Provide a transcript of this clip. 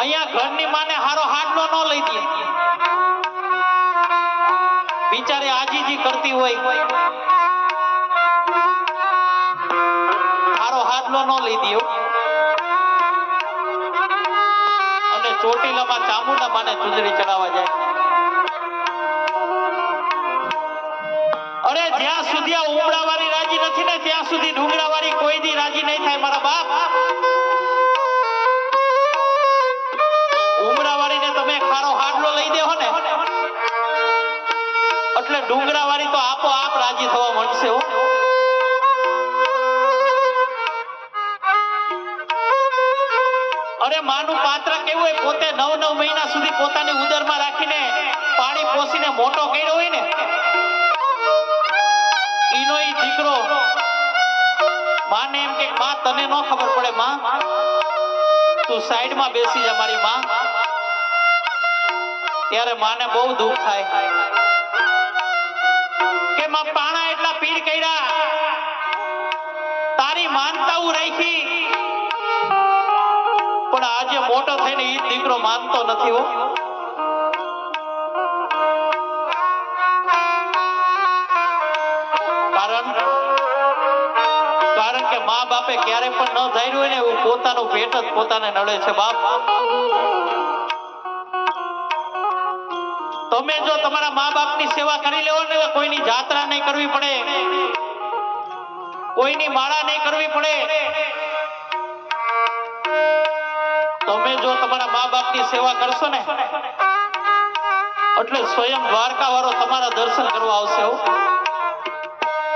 અહીંયા ઘરની માને હારો હાડનો ન લઈ દે. બિચારી આજીજી કરતી હોય. હારો હાડલો ન લઈ દે અને ચોટીલામાં ચામુંડા માને ચુંદડી ચડાવવા જાય. અરે જ્યાં સુધી આ ડુંગરાવાળી તો આપો આપ રાજી થવા માંડશે હો. અરે માનું પાત્ર કેવું હોય પોતે નવ નવ મહિના સુધી પોતાની ઉદરમાં રાખીને પાણી પોસીને મોટો કર્યો હોય ને? ઈનો ઈ દીકરો, માને એમ કે, માં, તને ન ખબર પડે, માં. તું સાઈડમાં બેસી જા મારી માં. ત્યારે માને બહુ દુઃખ થાય. માં પાણા એટલા પીર કર્યા. તારી માનતાઓ રાખી. પણ આજે મોટો થઈને એ દીકરો માનતો નથી હો. કારણ કારણ કે મા બાપે ક્યારે પણ ન ધાર્યું હોય ને, એવું પોતાનું પેટ જ પોતાને નડે છે, બાપ. તમે જો તમારા મા બાપની સેવા કરી લેવો ને કોઈની જાત્રા નહીં કરવી પડે. કોઈની માળા નહીં કરવી પડે. તમે જો તમારા મા બાપની સેવા કરશો ને, એટલે સ્વયં દ્વારકા વાળો તમારા દર્શન કરવા આવશે